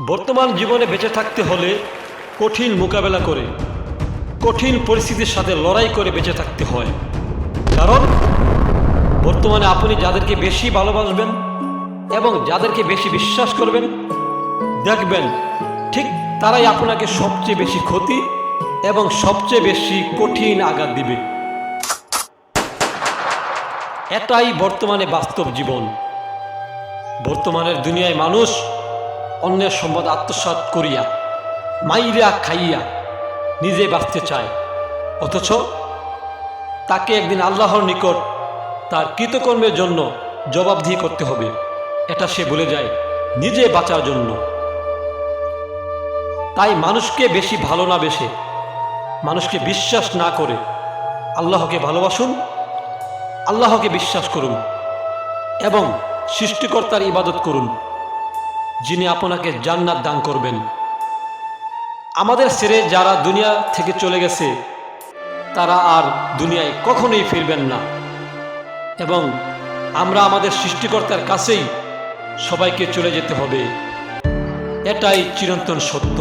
বর্তমান জীবনে বেঁচে থাকতে হলে কঠিন মোকাবেলা করে, কঠিন পরিস্থিতির সাথে লড়াই করে বেঁচে থাকতে হয়। কারণ, বর্তমানে আপনি যাদেরকে বেশি ভালোবাসবেন এবং যাদেরকে বেশি বিশ্বাস করবেন, দেখবেন ঠিক তারাই আপনাকে সবচেয়ে বেশি ক্ষতি এবং সবচেয়ে বেশি কঠিন আঘাত দিবে। এটাই বর্তমানে বাস্তব জীবন। বর্তমানের দুনিয়ায় মানুষ অন্যের সম্পদ আত্মসাৎ করিয়া, মাইরা খাইয়া নিজে বাঁচতে চায়। অথচ তাকে একদিন আল্লাহর নিকট তার কৃতকর্মের জন্য জবাবদিহি করতে হবে। এটা সে বলে যায়, নিজে বাঁচার জন্য। তাই মানুষকে বেশি ভালো না বেশে, মানুষকে বিশ্বাস না করে আল্লাহকে ভালোবাসুন, আল্লাহকে বিশ্বাস করুন এবং সৃষ্টিকর্তার ইবাদত করুন। যিনি আপনাকে জান্নাত দান করবেন। আমাদের ছেড়ে যারা দুনিয়া থেকে চলে গেছে, তারা আর দুনিয়ায় কখনোই ফিরবেন না। এবং আমরা আমাদের সৃষ্টিকর্তার কাছেই সবাইকে চলে যেতে হবে। এটাই চিরন্তন সত্য।